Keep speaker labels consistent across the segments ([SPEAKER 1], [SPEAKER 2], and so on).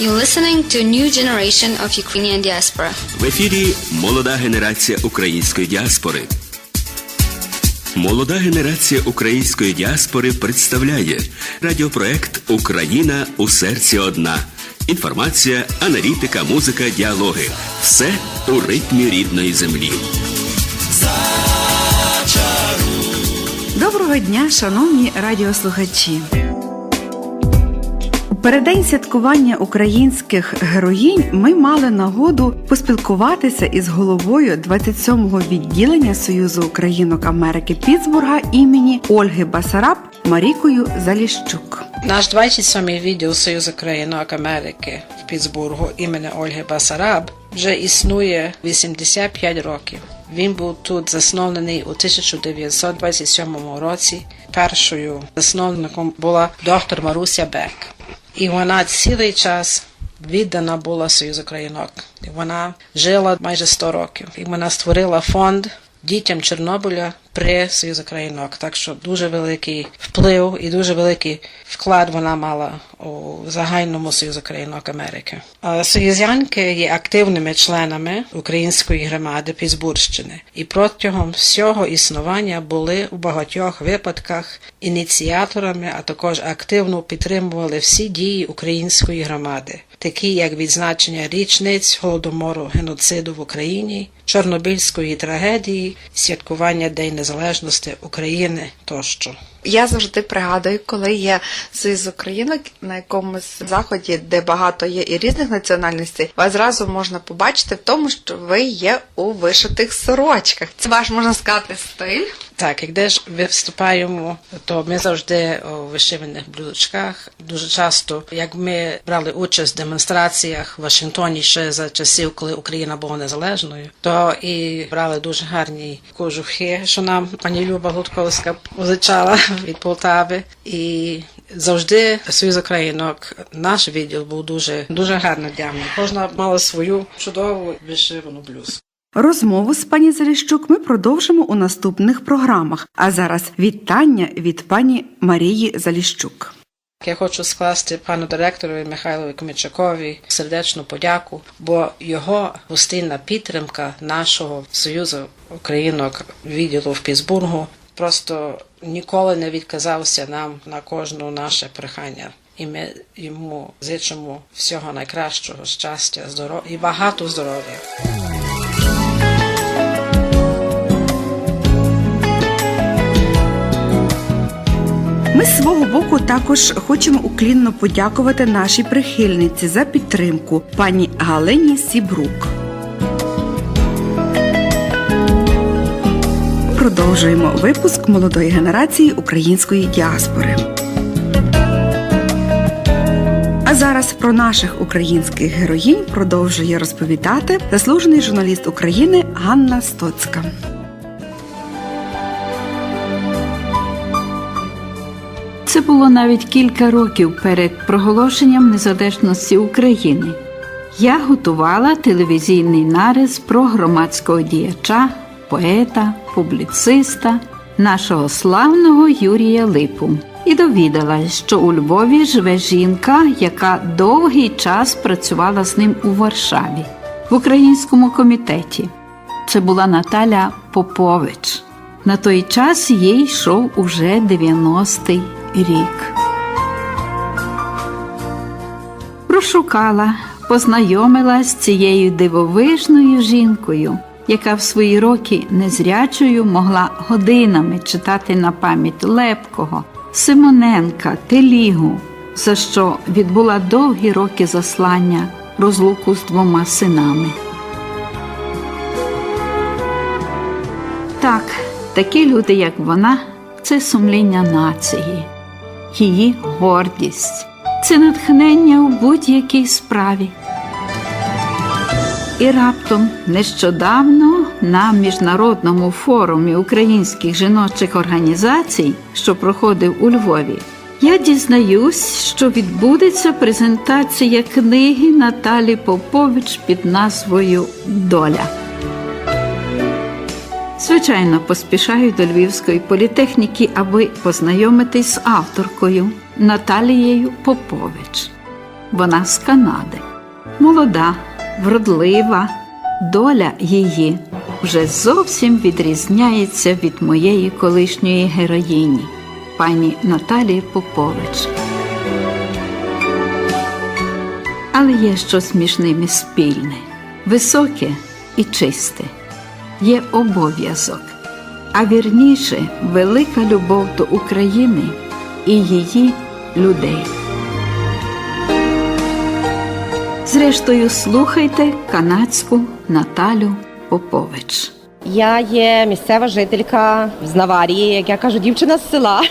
[SPEAKER 1] You're listening to a new generation of Ukrainian diaspora.
[SPEAKER 2] В ефірі молода генерація української діаспори. Молода генерація української діаспори представляє радіопроект Україна у серці одна. Інформація, аналітика, музика, діалоги. Все у ритмі рідної землі.
[SPEAKER 3] Доброго дня, шановні радіослухачі. У переддень святкування українських героїнь ми мали нагоду поспілкуватися із головою 27-го відділення Союзу Українок Америки Пітсбурга імені Ольги Басараб Марікою Заліщук.
[SPEAKER 4] Наш 27-й відділ Союзу країнок Америки в Пітсбургу імені Ольги Басараб вже існує 85 років. Він був тут заснований у 1927 році. Першою засновником була доктор Маруся Бек. І вона цілий час віддана була Союзу країнок. І вона жила майже 100 років. І вона створила фонд дітям Чорнобиля при Союзу країнок. Так що дуже великий вплив і дуже великий вклад вона мала у загальному Союзу країнок Америки. Союзянки є активними членами української громади Пізбурщини і протягом всього існування були у багатьох випадках ініціаторами, а також активно підтримували всі дії української громади. Такі як відзначення річниць голодомору геноциду в Україні, Чорнобильської трагедії, святкування День Незалежності України тощо.
[SPEAKER 5] Я завжди пригадую, коли є Союз Українок на якомусь заході, де багато є і різних національностей, вас зразу можна побачити в тому, що ви є у вишитих сорочках. Це ваш можна сказати стиль.
[SPEAKER 4] Так, як де ж виступаємо, то ми завжди у вишиваних блюдочках. Дуже часто, як ми брали участь в демонстраціях в Вашингтоні ще за часів, коли Україна була незалежною, то і брали дуже гарні кожухи, що нам пані Люба Гудковська позичала від Полтави. І завжди Союз Українок, наш відділ був дуже дуже гарно вдягнений. Кожна мала свою чудову вишивану блюзку.
[SPEAKER 3] Розмову з пані Заліщук ми продовжимо у наступних програмах. А зараз вітання від пані Марії Заліщук.
[SPEAKER 4] Я хочу скласти пану директорові Михайлові Комічакові сердечну подяку, бо його гостинна підтримка нашого союзу українок відділу в Пітсбургу просто ніколи не відказався нам на кожне наше прохання. І ми йому зичимо всього найкращого щастя, здоров'я і багато здоров'я.
[SPEAKER 3] Ми з свого боку також хочемо уклінно подякувати нашій прихильниці за підтримку пані Галині Сібрук. Продовжуємо випуск молодої генерації української діаспори. А зараз про наших українських героїнь продовжує розповідати заслужений журналіст України Ганна Стоцька.
[SPEAKER 6] Це було навіть кілька років перед проголошенням незалежності України. Я готувала телевізійний нарис про громадського діяча, поета, публіциста, нашого славного Юрія Липу. І довідалась, що у Львові живе жінка, яка довгий час працювала з ним у Варшаві в українському комітеті. Це була Наталя Попович. На той час їй йшов уже 90-й рік. Прошукала, познайомилась з цією дивовижною жінкою, яка в свої роки незрячою могла годинами читати на пам'ять Лепкого, Симоненка, Телігу, за що відбула довгі роки заслання, розлуку з двома синами. Так, такі люди, як вона, це сумління нації, її гордість, це натхнення у будь-якій справі. І раптом нещодавно на міжнародному форумі українських жіночих організацій, що проходив у Львові, я дізнаюсь, що відбудеться презентація книги Наталі Попович під назвою Доля. Звичайно, поспішаю до Львівської політехніки, аби познайомитись з авторкою Наталією Попович. Вона з Канади. Молода, вродлива, доля її вже зовсім відрізняється від моєї колишньої героїні, пані Наталії Попович. Але є щось між ними спільне, високе і чисте. Є обов'язок, а вірніше велика любов до України і її людей. Зрештою, слухайте канадську Наталю Попович.
[SPEAKER 7] Я є місцева жителька з Наварії, як я кажу, дівчина з села.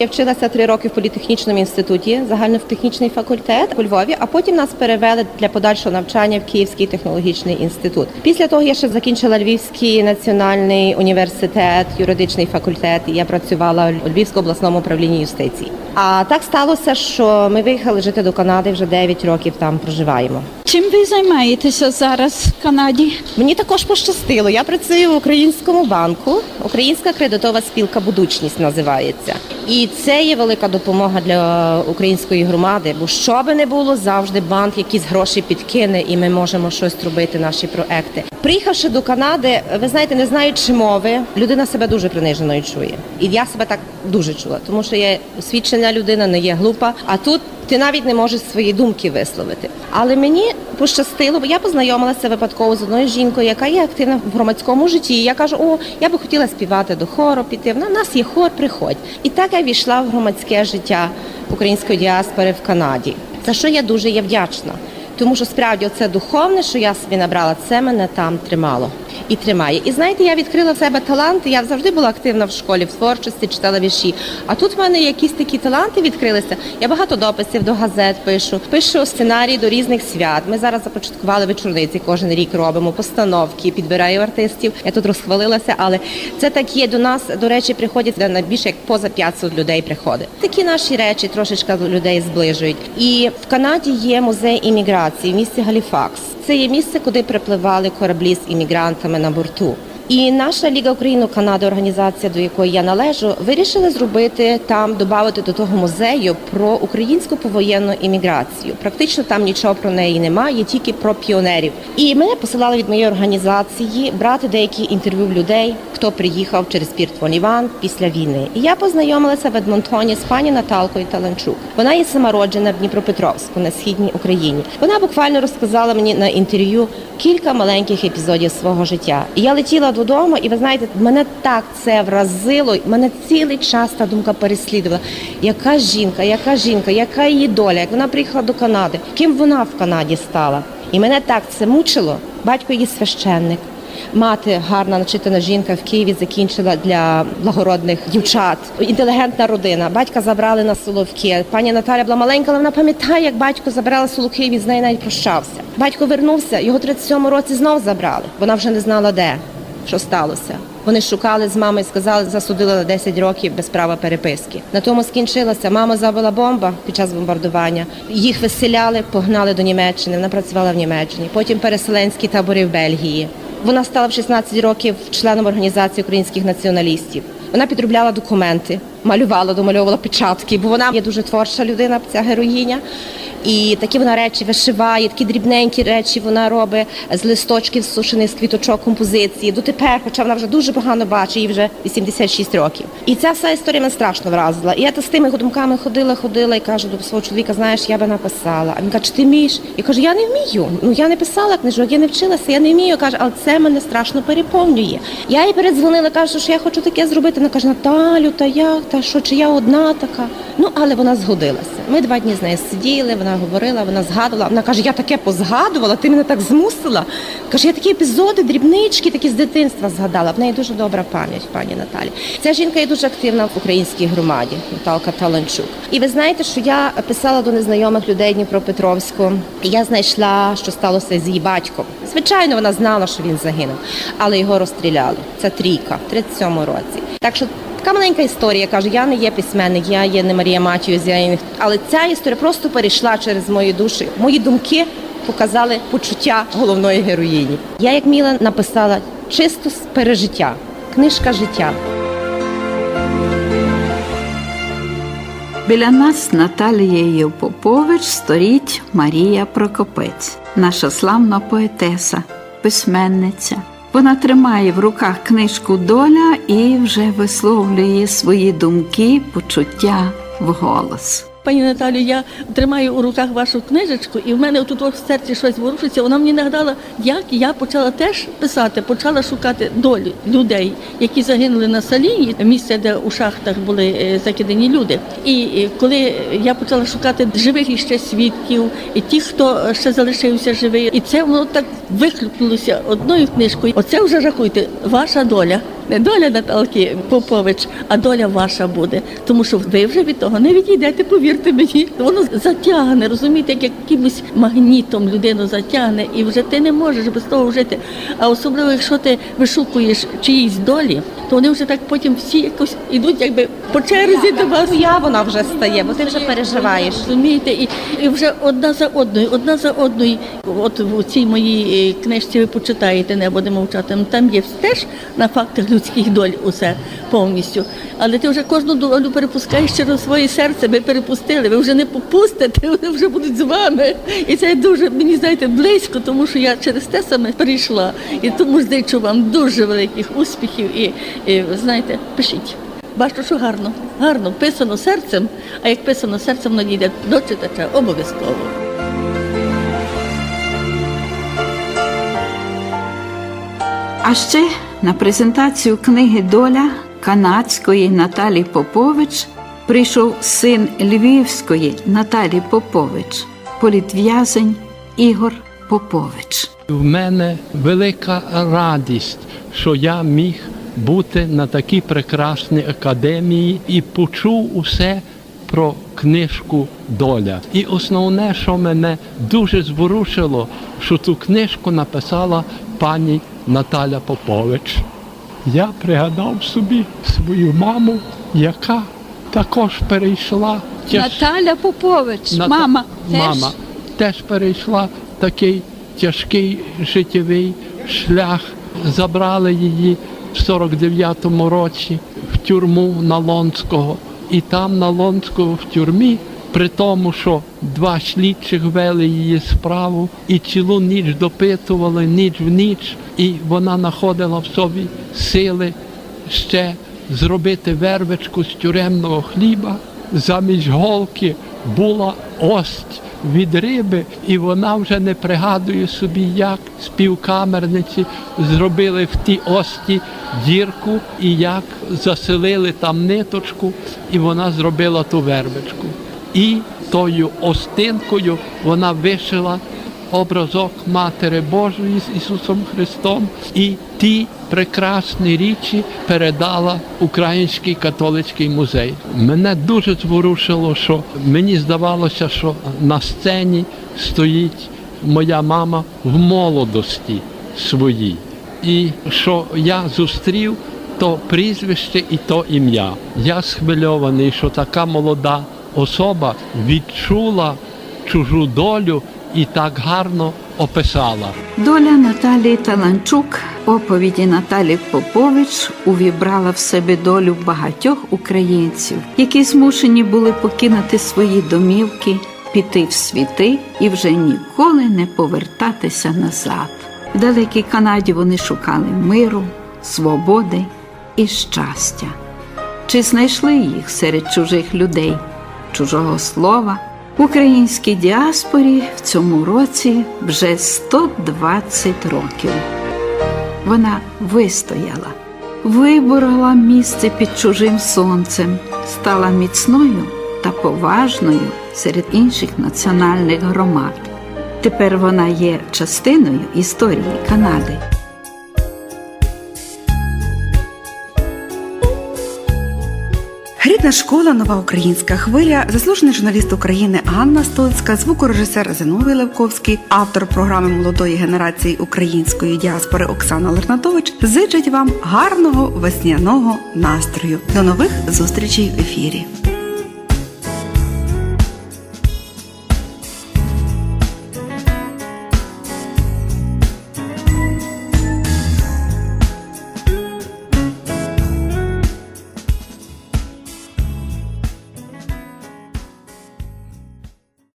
[SPEAKER 7] Я вчилася три роки в політехнічному інституті, загальнотехнічний факультет у Львові, а потім нас перевели для подальшого навчання в Київський технологічний інститут. Після того я ще закінчила Львівський національний університет, юридичний факультет. і Я працювала у Львівському обласному управлінні юстиції. А так сталося, що ми виїхали жити до Канади вже 9 років там проживаємо.
[SPEAKER 6] Чим ви займаєтеся зараз в Канаді?
[SPEAKER 7] Мені також пощастило. Я працюю в українському банку. Українська кредитова спілка Будучність називається. І це є велика допомога для української громади. Бо що би не було, завжди банк якісь гроші підкине, і ми можемо щось робити, наші проекти. Приїхавши до Канади, ви знаєте, не знаючи мови, людина себе дуже приниженою чує. І я себе так дуже чула, тому що я освічена людина, не є глупа. А тут ти навіть не можеш свої думки висловити. Але мені пощастило, бо я познайомилася випадково з одною жінкою, яка є активна в громадському житті. І я кажу: о, я би хотіла співати до хору, піти. В нас є хор, приходь. І так я війшла в громадське життя української діаспори в Канаді. За що я дуже є вдячна. Тому що справді це духовне, що я собі набрала, це мене там тримало і тримає. І знаєте, я відкрила в себе таланти. Я завжди була активна в школі, в творчості, читала вірші. А тут в мене якісь такі таланти відкрилися. Я багато дописів до газет пишу, пишу сценарії до різних свят. Ми зараз започаткували вечорниці, кожен рік робимо постановки, підбираю артистів. Я тут розхвалилася, але це так є до нас. До речі, приходять на більше як поза 500 людей приходить. Такі наші речі трошечки людей зближують. І в Канаді є музей імміграції в місті Галіфакс. Це є місце, куди припливали кораблі з іммігрантами на борту. І наша Ліга Україну Канади, організація, до якої я належу, вирішили зробити там, додати до того музею про українську повоєнну імміграцію. Практично там нічого про неї немає, тільки про піонерів. І мене посилали від моєї організації брати деякі інтерв'ю людей, хто приїхав через пірт Фон Іван після війни. І я познайомилася в Едмонтоні з пані Наталкою Таланчук. Вона є самороджена в Дніпропетровську на східній Україні. Вона буквально розказала мені на інтерв'ю кілька маленьких епізодів свого життя. І я летіла додому, і ви знаєте, мене так це вразило. Мене цілий час та думка переслідувала. Яка жінка, яка жінка, яка її доля, як вона приїхала до Канади, ким вона в Канаді стала? І мене так це мучило. Батько її священник. Мати гарна начитана жінка в Києві закінчила для благородних дівчат. Інтелігентна родина. Батька забрали на Соловки. Пані Наталя була маленька, але вона пам'ятає, як батько забрали Соловки, і з нею навіть прощався. Батько вернувся, його 37-му році знов забрали. Вона вже не знала де, що сталося. Вони шукали з мамою, сказали, засудили на 10 років без права переписки. На тому скінчилося. Мама забила бомба під час бомбардування. Їх виселяли, погнали до Німеччини. Вона працювала в Німеччині. Потім переселенські табори в Бельгії. Вона стала в 16 років членом організації українських націоналістів. Вона підробляла документи, малювала, домальовувала печатки, бо вона є дуже творча людина, ця героїня. І такі вона речі вишиває, такі дрібненькі речі вона робить з листочків сушених з квіточок композиції. Дотепер, хоча вона вже дуже погано бачить, їй вже 86 років. І ця вся історія мене страшно вразила. І я та з тими думками ходила, ходила і кажу до свого чоловіка, знаєш, я би написала. А він каже, ти вмієш? Я кажу, я не вмію. Ну я не писала книжок, я не вчилася, я не вмію. Каже, але це мене страшно переповнює. Я їй передзвонила, кажу, що я хочу таке зробити. Вона каже, Наталю, та як, та що, чи я одна така? Ну, але вона згодилася. Ми два дні з нею сиділи, вона говорила, вона згадувала. Вона каже, я таке позгадувала, ти мене так змусила. Каже, я такі епізоди, дрібнички, такі з дитинства згадала. В неї дуже добра пам'ять, пані Наталі. Ця жінка є дуже активна в українській громаді, Наталка Таланчук. І ви знаєте, що я писала до незнайомих людей Дніпропетровську, і я знайшла, що сталося з її батьком. Звичайно, вона знала, що він загинув, але його розстріляли. Це трійка в 37-му році. Так що Така маленька історія. Я кажу, я не є письменник, я є не Марія Матіус, я є але ця історія просто перейшла через мої душі. Мої думки показали почуття головної героїні. Я, як Міла, написала чисто з пережиття, книжка життя.
[SPEAKER 6] Біля нас Наталією Попович стоїть Марія Прокопець, наша славна поетеса, письменниця. Вона тримає в руках книжку Доля і вже висловлює свої думки, почуття вголос.
[SPEAKER 8] Пані Наталю, я тримаю у руках вашу книжечку, і в мене тут в серці щось ворушиться. Вона мені нагадала, як я почала теж писати, почала шукати долі людей, які загинули на Саліні, місце, де у шахтах були е, закидані люди. І е, коли я почала шукати живих іще свідків, і ті, хто ще залишився живий, і це воно так вихлюпнулося одною книжкою. Оце вже рахуйте, ваша доля. Не доля Наталки Попович, а доля ваша буде. Тому що ви вже від того не відійдете, повірте мені. Воно затягне, розумієте, як якимось магнітом людину затягне, і вже ти не можеш без того жити. А особливо, якщо ти вишукуєш чиїсь долі, то вони вже так потім всі якось ідуть, якби по черзі до вас.
[SPEAKER 7] Я вона вже стає, бо ти вже переживаєш.
[SPEAKER 8] Розумієте, і, і вже одна за одною, одна за одною. От в цій моїй е, книжці ви почитаєте, не буде мовчати. Ну, Там є теж на фактах людських доль усе повністю. Але ти вже кожну долю перепускаєш через своє серце. Ви перепустили, ви вже не попустите, вони вже будуть з вами. І це дуже мені знаєте близько, тому що я через те саме прийшла. І тому зичу вам дуже великих успіхів. І, і знаєте, пишіть. Бачу, що гарно, гарно писано серцем, а як писано серцем, воно дійде до читача обов'язково.
[SPEAKER 6] А ще на презентацію книги Доля канадської Наталі Попович прийшов син Львівської Наталі Попович, політв'язень Ігор Попович.
[SPEAKER 9] В мене велика радість, що я міг бути на такій прекрасній академії і почув усе про книжку Доля. І основне, що мене дуже зворушило, що цю книжку написала пані Наталя Попович. Я пригадав собі свою маму, яка також перейшла тяж-
[SPEAKER 10] Наталя Попович,
[SPEAKER 9] Ната-
[SPEAKER 10] мама, теж
[SPEAKER 9] мама теж перейшла такий тяжкий життєвий шлях. Забрали її в 49-му році в тюрму на Лонського. І там на Лонського в тюрмі, при тому, що два слідчих вели її справу і цілу ніч допитували, ніч в ніч, і вона знаходила в собі сили ще зробити вервичку з тюремного хліба. Замість голки була ость від риби, і вона вже не пригадує собі, як співкамерниці зробили в тій ості дірку і як заселили там ниточку, і вона зробила ту вербочку. І тою остинкою вона вишила образок Матері Божої з Ісусом Христом і ті прекрасні річі передала Український католицький музей. Мене дуже зворушило, що мені здавалося, що на сцені стоїть моя мама в молодості своїй. І що я зустрів то прізвище і то ім'я. Я схвильований, що така молода особа відчула чужу долю і так гарно описала.
[SPEAKER 6] Доля Наталії Таланчук, оповіді Наталі Попович увібрала в себе долю багатьох українців, які змушені були покинути свої домівки, піти в світи і вже ніколи не повертатися назад. В далекій Канаді вони шукали миру, свободи і щастя. Чи знайшли їх серед чужих людей, чужого слова? Українській діаспорі в цьому році вже 120 років. Вона вистояла, виборола місце під чужим сонцем, стала міцною та поважною серед інших національних громад. Тепер вона є частиною історії Канади.
[SPEAKER 3] Рідна школа, нова українська хвиля, заслужений журналіст України Ганна Стоцька, звукорежисер Зиновій Левковський, автор програми молодої генерації української діаспори Оксана Лернатович зичать вам гарного весняного настрою. До нових зустрічей в ефірі.